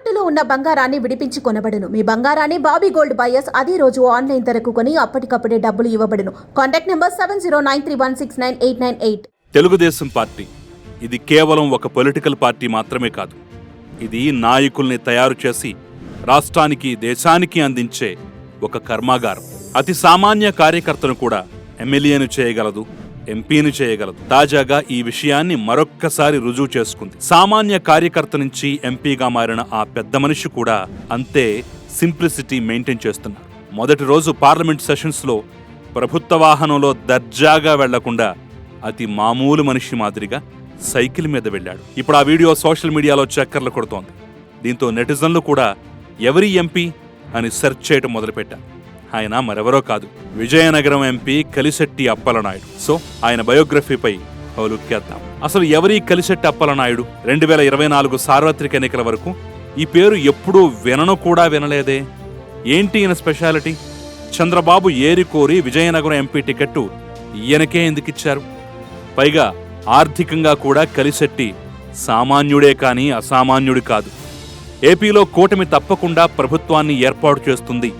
తాకట్టులో ఉన్న బంగారాన్ని విడిపించి కొనబడును. మీ బంగారాన్ని బాబీ గోల్డ్ బయర్స్ అదే రోజు ఆన్లైన్ ధరకు కొని అప్పటికప్పుడే డబ్బులు ఇవ్వబడును. Contact number seven zero nine three one six nine eight nine eight. Telugudesam party. ఇది కేవలం ఒక పొలిటికల్ పార్టీ మాత్రమే కాదు. ఇది నాయకుల్ని తయారు చేసి రాష్ట్రానికి దేశానికి అందించే ఒక కర్మాగారం. అతి సామాన్య కార్యకర్తను కూడా ఎమ్మెల్యేను చేయగలదు. ఎంపీని చేయగలదు. తాజాగా ఈ విషయాన్ని మరొక్కసారి రుజువు చేసుకుంది. సామాన్య కార్యకర్త నుంచి ఎంపీగా మారిన ఆ పెద్ద మనిషి కూడా అంతే సింప్లిసిటీ మెయింటైన్ చేస్తున్నారు మొదటి రోజు పార్లమెంట్ సెషన్స్లో ప్రభుత్వ వాహనంలో దర్జాగా వెళ్ళకుండా అతి మామూలు మనిషి మాదిరిగా సైకిల్ మీద వెళ్ళాడు. ఇప్పుడు ఆ వీడియో సోషల్ మీడియాలో చక్కర్లు కొడుతోంది. దీంతో నెటిజన్లు కూడా ఎవరి ఎంపీ అని సెర్చ్ చేయటం మొదలుపెట్టారు. ఆయన మరెవరో కాదు. విజయనగరం ఎంపీ కలిశెట్టి అప్పలనాయుడు. సో ఆయన బయోగ్రఫీపై ఓ లుక్కేద్దాం అసలు ఎవరి కలిశెట్టి అప్పలనాయుడు? రెండు వేల ఇరవై నాలుగు సార్వత్రిక ఎన్నికల వరకు ఈ పేరు ఎప్పుడూ వినను కూడా వినలేదే. ఏంటి ఈయన స్పెషాలిటీ? చంద్రబాబు ఏరి కోరి విజయనగరం ఎంపీ టికెట్టు ఈయనకే ఎందుకిచ్చారు పైగా ఆర్థికంగా కూడా కలిశెట్టి సామాన్యుడే కానీ అసామాన్యుడు కాదు. ఏపీలో కూటమి తప్పకుండా ప్రభుత్వాన్ని ఏర్పాటు చేస్తుంది.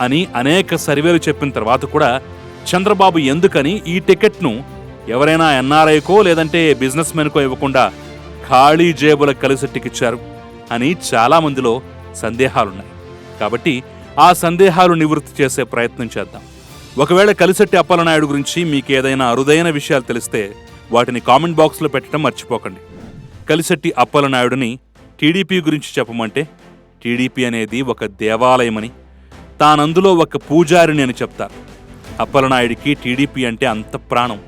అని అనేక సర్వేలు చెప్పిన తర్వాత కూడా చంద్రబాబు ఎందుకని ఈ టికెట్ను ఎవరైనా ఎన్ఆర్ఐకో లేదంటే బిజినెస్ మెన్కో ఇవ్వకుండా ఖాళీ జేబుల కలిసెట్టికిచ్చారు అని చాలా మందిలో సందేహాలున్నాయి. కాబట్టి ఆ సందేహాలు నివృత్తి చేసే ప్రయత్నం చేద్దాం. ఒకవేళ కలిసెట్టి అప్పలనాయుడు గురించి మీకు ఏదైనా అరుదైన విషయాలు తెలిస్తే వాటిని కామెంట్ బాక్స్లో పెట్టడం మర్చిపోకండి. కలిసెట్టి అప్పలనాయుడిని టీడీపీ గురించి చెప్పమంటే టీడీపీ అనేది ఒక దేవాలయమని తానందులో ఒక పూజారిని అని చెప్తారు అప్పలనాయుడికి టీడీపీ అంటే అంత ప్రాణం.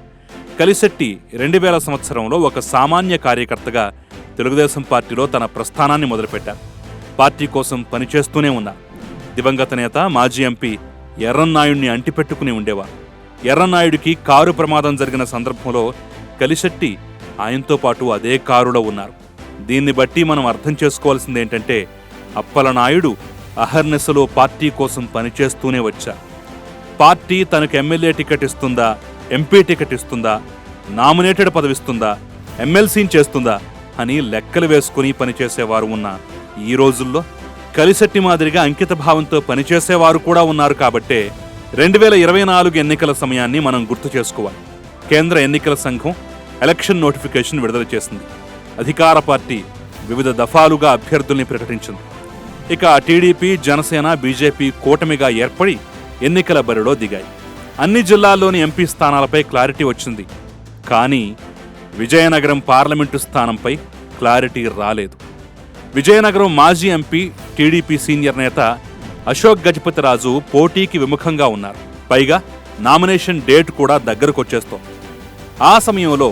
కలిశెట్టి రెండు వేల సంవత్సరంలో ఒక సామాన్య కార్యకర్తగా తెలుగుదేశం పార్టీలో తన ప్రస్థానాన్ని మొదలుపెట్టారు పార్టీ కోసం పనిచేస్తూనే ఉన్నారు దివంగత నేత మాజీ ఎంపీ ఎర్రన్నాయుడిని అంటిపెట్టుకుని ఉండేవారు ఎర్రన్నాయుడికి కారు ప్రమాదం జరిగిన సందర్భంలో కలిశెట్టి ఆయనతో పాటు అదే కారులో ఉన్నారు. దీన్ని బట్టి మనం అర్థం చేసుకోవాల్సింది ఏంటంటే అప్పలనాయుడు అహర్నిశలో పార్టీ కోసం పనిచేస్తూనే వచ్చా. పార్టీ తనకు ఎమ్మెల్యే టికెట్ ఇస్తుందా ఎంపీ టికెట్ ఇస్తుందా నామినేటెడ్ పదవిస్తుందా ఎమ్మెల్సీని చేస్తుందా అని లెక్కలు వేసుకుని పనిచేసేవారు ఉన్న ఈ రోజుల్లో కలిసెట్టి మాదిరిగా అంకిత భావంతో పనిచేసేవారు కూడా ఉన్నారు కాబట్టే రెండు వేల ఇరవై నాలుగు ఎన్నికల సమయాన్ని మనం గుర్తు చేసుకోవాలి. కేంద్ర ఎన్నికల సంఘం ఎలక్షన్ నోటిఫికేషన్ విడుదల చేసింది. అధికార పార్టీ వివిధ దఫాలుగా అభ్యర్థుల్ని ప్రకటించింది. ఇక టీడీపీ జనసేన బీజేపీ కూటమిగా ఏర్పడి ఎన్నికల బరిలో దిగాయి. అన్ని జిల్లాల్లోని ఎంపీ స్థానాలపై క్లారిటీ వచ్చింది. కానీ విజయనగరం పార్లమెంటు స్థానంపై క్లారిటీ రాలేదు. విజయనగరం మాజీ ఎంపీ టీడీపీ సీనియర్ నేత అశోక్ గజపతి రాజు పోటీకి విముఖంగా ఉన్నారు. పైగా నామినేషన్ డేట్ కూడా దగ్గరకొచ్చేస్తోంది. ఆ సమయంలో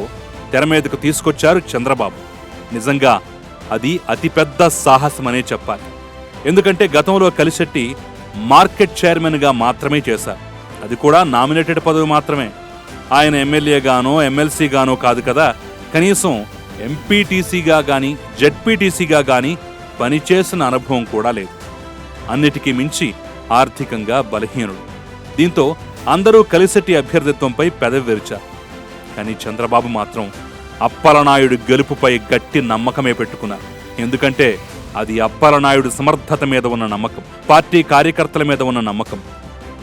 తెర మీదకు తీసుకొచ్చారు చంద్రబాబు. నిజంగా అది అతిపెద్ద సాహసమనే చెప్పాలి. ఎందుకంటే గతంలో కలిశెట్టి మార్కెట్ చైర్మన్గా మాత్రమే చేశారు అది కూడా నామినేటెడ్ పదవి మాత్రమే. ఆయన ఎమ్మెల్యేగానో ఎమ్మెల్సీగానో కాదు కదా. కనీసం ఎంపీటీసీగా కానీ జెడ్పీటీసీగా కానీ పనిచేసిన అనుభవం కూడా లేదు. అన్నిటికీ మించి ఆర్థికంగా బలహీనుడు. దీంతో అందరూ కలిసెట్టి అభ్యర్థిత్వంపై పెదవి విరిచారు కానీ చంద్రబాబు మాత్రం అప్పలనాయుడు గెలుపుపై గట్టి నమ్మకమే పెట్టుకున్నారు. ఎందుకంటే అది అప్పలనాయుడు సమర్థత మీద ఉన్న నమ్మకం పార్టీ కార్యకర్తల మీద ఉన్న నమ్మకం.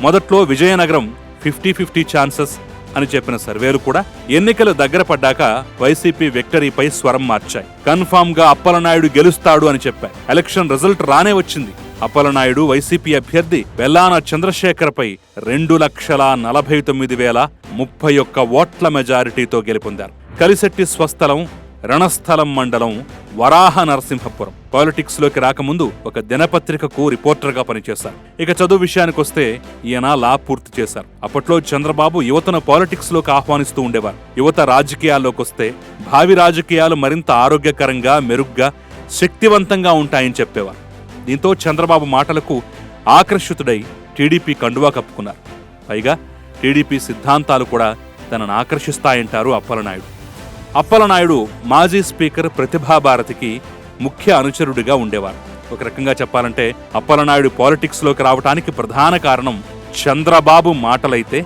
మొదట్లో విజయనగరం ఫిఫ్టీ ఫిఫ్టీ ఛాన్సెస్ అని చెప్పిన సర్వేలు కూడా ఎన్నికలు దగ్గర పడ్డాక వైసీపీ విక్టరీపై స్వరం మార్చాయి. కన్ఫామ్గా అప్పలనాయుడు గెలుస్తాడు అని చెప్పాయి. ఎలక్షన్ రిజల్ట్ రానే వచ్చింది. అప్పలనాయుడు వైసీపీ అభ్యర్థి వెల్లాన చంద్రశేఖర్పై రెండు లక్షల నలభై తొమ్మిది వేల ముప్పై ఒక్క ఓట్ల మెజారిటీతో గెలుపొందారు. కలిసెట్టి స్వస్థలం రణస్థలం మండలం వరాహ నరసింహపురం. పాలిటిక్స్లోకి రాకముందు ఒక దినపత్రికకు రిపోర్టర్గా పనిచేశారు. ఇక చదువు విషయానికి వస్తే ఈయన లా పూర్తి చేశారు. అప్పట్లో చంద్రబాబు యువతను పాలిటిక్స్లోకి ఆహ్వానిస్తూ ఉండేవారు. యువత రాజకీయాల్లోకి వస్తే భావి రాజకీయాలు మరింత ఆరోగ్యకరంగా మెరుగ్గా శక్తివంతంగా ఉంటాయని చెప్పేవారు. దీంతో చంద్రబాబు మాటలకు ఆకర్షితుడై టీడీపీ కండువా కప్పుకున్నారు. పైగా టీడీపీ సిద్ధాంతాలు కూడా తనను ఆకర్షిస్తాయంటారు అప్పలనాయుడు. అప్పలనాయుడు మాజీ స్పీకర్ ప్రతిభాభారతికి ముఖ్య అనుచరుడిగా ఉండేవారు. ఒక రకంగా చెప్పాలంటే అప్పలనాయుడు పాలిటిక్స్లోకి రావటానికి ప్రధాన కారణం చంద్రబాబు మాటలైతే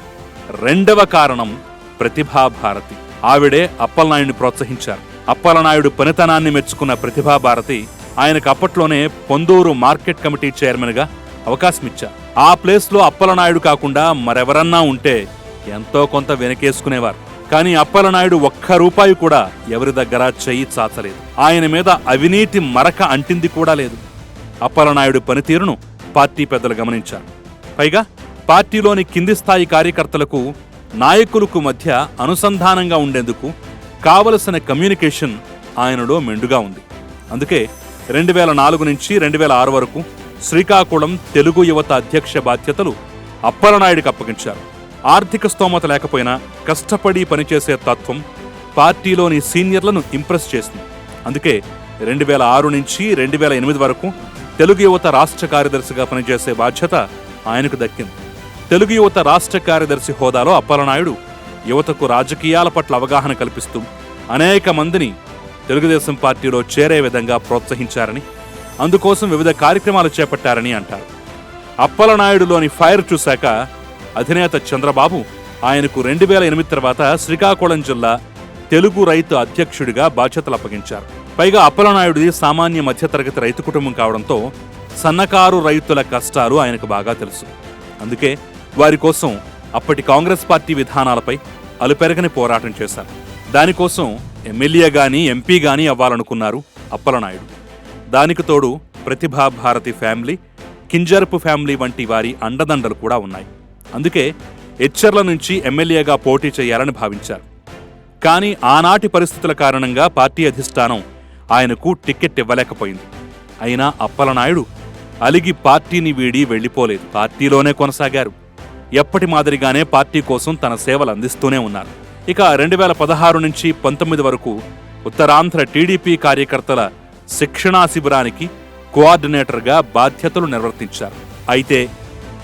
రెండవ కారణం ప్రతిభాభారతి ఆవిడే అప్పలనాయుడిని ప్రోత్సహించారు. అప్పలనాయుడు పనితనాన్ని మెచ్చుకున్న ప్రతిభాభారతి ఆయనకు అప్పట్లోనే పొందూరు మార్కెట్ కమిటీ చైర్మన్గా అవకాశమిచ్చారు. ఆ ప్లేస్లో అప్పలనాయుడు కాకుండా మరెవరన్నా ఉంటే ఎంతో కొంత వెనకేసుకునేవారు. కానీ అప్పలనాయుడు ఒక్క రూపాయి కూడా ఎవరి దగ్గర చెయ్యి చాచలేదు. ఆయన మీద అవినీతి మరక అంటింది కూడా లేదు. అప్పలనాయుడు పనితీరును పార్టీ పెద్దలు గమనించారు. పైగా పార్టీలోని కింది స్థాయి కార్యకర్తలకు నాయకులకు మధ్య అనుసంధానంగా ఉండేందుకు కావలసిన కమ్యూనికేషన్ ఆయనలో మెండుగా ఉంది. అందుకే రెండు వేల నాలుగు నుంచి రెండు వేల ఆరు వరకు శ్రీకాకుళం తెలుగు యువత అధ్యక్ష బాధ్యతలు అప్పలనాయుడికి అప్పగించారు. ఆర్థిక స్తోమత లేకపోయినా కష్టపడి పనిచేసే తత్వం పార్టీలోని సీనియర్లను ఇంప్రెస్ చేసింది. అందుకే రెండు వేల ఆరు నుంచి రెండు వేల ఎనిమిది వరకు తెలుగు యువత రాష్ట్ర కార్యదర్శిగా పనిచేసే బాధ్యత ఆయనకు దక్కింది. తెలుగు యువత రాష్ట్ర కార్యదర్శి హోదాలో అప్పలనాయుడు యువతకు రాజకీయాల పట్ల అవగాహన కల్పిస్తూ అనేక మందిని తెలుగుదేశం పార్టీలో చేరే విధంగా ప్రోత్సహించారని అందుకోసం వివిధ కార్యక్రమాలు చేపట్టారని అంటారు. అప్పలనాయుడులోని ఫైర్ చూశాక అధినేత చంద్రబాబు ఆయనకు రెండు వేల ఎనిమిది తర్వాత శ్రీకాకుళం జిల్లా తెలుగు రైతు అధ్యక్షుడిగా బాధ్యతలు అప్పగించారు. పైగా అప్పలనాయుడిది సామాన్య మధ్యతరగతి రైతు కుటుంబం కావడంతో సన్నకారు రైతుల కష్టాలు ఆయనకు బాగా తెలుసు. అందుకే వారి కోసం అప్పటి కాంగ్రెస్ పార్టీ విధానాలపై అలుపెరగని పోరాటం చేశారు. దానికోసం ఎమ్మెల్యే గాని ఎంపీ గాని అవ్వాలనుకున్నారు అప్పలనాయుడు. దానికి తోడు ప్రతిభా భారతి ఫ్యామిలీ కింజరపు ఫ్యామిలీ వంటి వారి అండదండలు కూడా ఉన్నాయి. అందుకే ఎచ్చర్ల నుంచి ఎమ్మెల్యేగా పోటీ చేయాలని భావించారు. కానీ ఆనాటి పరిస్థితుల కారణంగా పార్టీ అధిష్టానం ఆయనకు టికెట్ ఇవ్వలేకపోయింది. అయినా అప్పలనాయుడు అలిగి పార్టీని వీడి వెళ్ళిపోలేదు పార్టీలోనే కొనసాగారు. ఎప్పటి మాదిరిగానే పార్టీ కోసం తన సేవలు అందిస్తూనే ఉన్నారు. ఇక రెండు వేల పదహారు నుంచి పంతొమ్మిది వరకు ఉత్తరాంధ్ర టీడీపీ కార్యకర్తల శిక్షణా శిబిరానికి కోఆర్డినేటర్గా బాధ్యతలు నిర్వర్తించారు. అయితే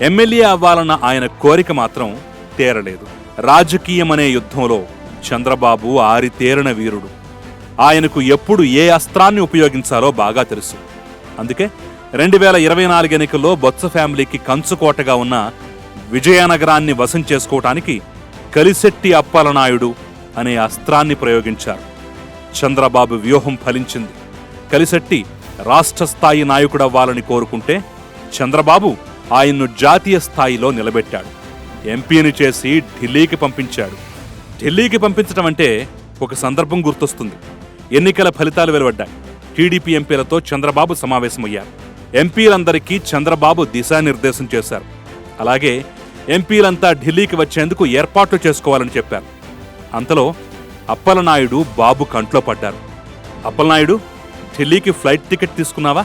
ఎమ్మెల్యే అవ్వాలన్న ఆయన కోరిక మాత్రం తేరలేదు. రాజకీయమనే యుద్ధంలో చంద్రబాబు ఆరితేరిన వీరుడు. ఆయనకు ఎప్పుడు ఏ అస్త్రాన్ని ఉపయోగించాలో బాగా తెలుసు. అందుకే రెండు వేల ఇరవై నాలుగు ఎన్నికల్లో బొత్స ఫ్యామిలీకి కంచుకోటగా ఉన్న విజయనగరాన్ని వశం చేసుకోవటానికి కలిశెట్టి అప్పలనాయుడు అనే అస్త్రాన్ని ప్రయోగించారు. చంద్రబాబు వ్యూహం ఫలించింది. కలిశెట్టి రాష్ట్ర స్థాయి నాయకుడవ్వాలని కోరుకుంటే చంద్రబాబు ఆయన్ను జాతీయ స్థాయిలో నిలబెట్టాడు. ఎంపీని చేసి ఢిల్లీకి పంపించాడు. ఢిల్లీకి పంపించడం అంటే ఒక సందర్భం గుర్తొస్తుంది. ఎన్నికల ఫలితాలు వెలువడ్డాయి. టీడీపీ ఎంపీలతో చంద్రబాబు సమావేశమయ్యారు. ఎంపీలందరికీ చంద్రబాబు దిశానిర్దేశం చేశారు. అలాగే ఎంపీలంతా ఢిల్లీకి వచ్చేందుకు ఏర్పాట్లు చేసుకోవాలని చెప్పారు. అంతలో అప్పలనాయుడు బాబు కంట్లో పడ్డారు. అప్పలనాయుడు ఢిల్లీకి ఫ్లైట్ టికెట్ తీసుకున్నావా?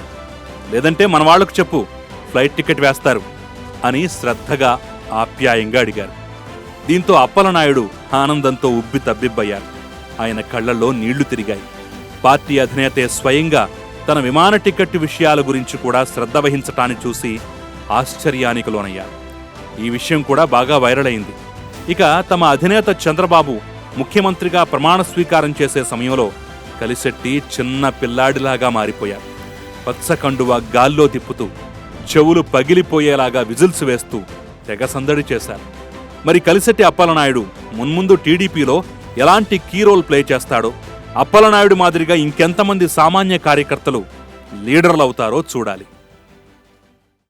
లేదంటే మన వాళ్ళకు చెప్పు. ఫ్లైట్ టికెట్ వేస్తారు అని శ్రద్ధగా ఆప్యాయంగా అడిగారు. దీంతో అప్పలనాయుడు ఆనందంతో ఉబ్బి తబ్బిబ్బయ్యారు. ఆయన కళ్ళల్లో నీళ్ళు తిరిగాయి. పార్టీ అధినేతే స్వయంగా తన విమాన టికెట్ విషయాల గురించి కూడా శ్రద్ధ వహించటాన్ని చూసి ఆశ్చర్యానికి లోనయ్యారు. ఈ విషయం కూడా బాగా వైరల్ అయింది. ఇక తమ అధినేత చంద్రబాబు ముఖ్యమంత్రిగా ప్రమాణ స్వీకారం చేసే సమయంలో కలిసెట్టి చిన్న పిల్లాడిలాగా మారిపోయారు. పచ్చకండువ గాల్లో తిప్పుతూ చెవులు పగిలిపోయేలాగా విజిల్స్ వేస్తూ తెగ సందడి చేశారు. మరి కలిసెట్టి అప్పలనాయుడు మున్ముందు టీడీపీలో ఎలాంటి కీ రోల్ ప్లే చేస్తాడో అప్పలనాయుడు మాదిరిగా ఇంకెంతమంది సామాన్య కార్యకర్తలు లీడర్లవుతారో చూడాలి.